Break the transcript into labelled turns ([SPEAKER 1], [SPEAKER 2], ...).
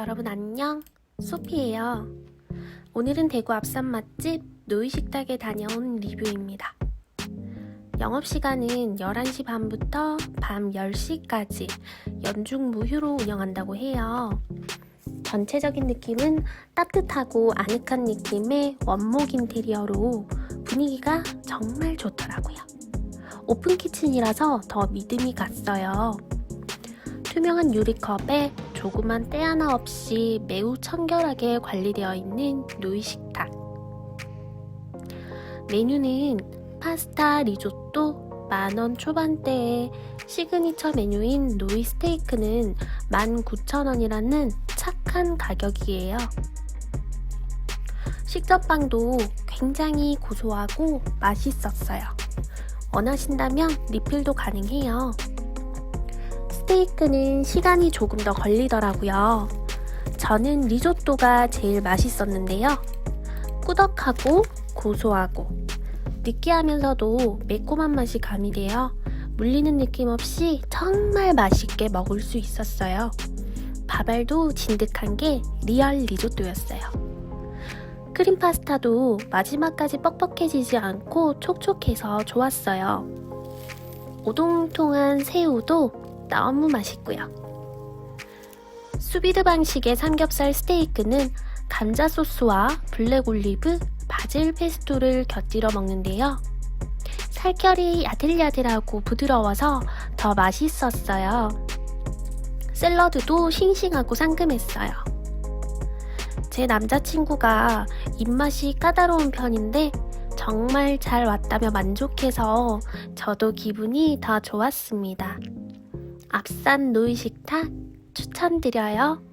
[SPEAKER 1] 여러분 안녕. 소피예요. 오늘은 대구 앞산 맛집 노이식탁에 다녀온 리뷰입니다. 영업시간은 11시 반부터 밤 10시까지 연중 무휴로 운영한다고 해요. 전체적인 느낌은 따뜻하고 아늑한 느낌의 원목 인테리어로 분위기가 정말 좋더라고요. 오픈 키친이라서 더 믿음이 갔어요. 투명한 유리컵에 조그만 때 하나 없이 매우 청결하게 관리되어 있는 노이 식탁. 메뉴는 파스타, 리조또, 만원 초반대의 시그니처 메뉴인 노이 스테이크는 19,000원이라는 착한 가격이에요. 식전빵도 굉장히 고소하고 맛있었어요. 원하신다면 리필도 가능해요. 스테이크는 시간이 조금 더 걸리더라고요. 저는 리조또가 제일 맛있었는데요. 꾸덕하고 고소하고 느끼하면서도 매콤한 맛이 가미되어 물리는 느낌 없이 정말 맛있게 먹을 수 있었어요. 밥알도 진득한 게 리얼 리조또였어요. 크림 파스타도 마지막까지 뻑뻑해지지 않고 촉촉해서 좋았어요. 오동통한 새우도 너무 맛있고요. 수비드 방식의 삼겹살 스테이크는 감자 소스와 블랙 올리브, 바질 페스토를 곁들여 먹는데요. 살결이 야들야들하고 부드러워서 더 맛있었어요. 샐러드도 싱싱하고 상큼했어요. 제 남자친구가 입맛이 까다로운 편인데 정말 잘 왔다며 만족해서 저도 기분이 더 좋았습니다. 앞산 노이 식탁 추천드려요.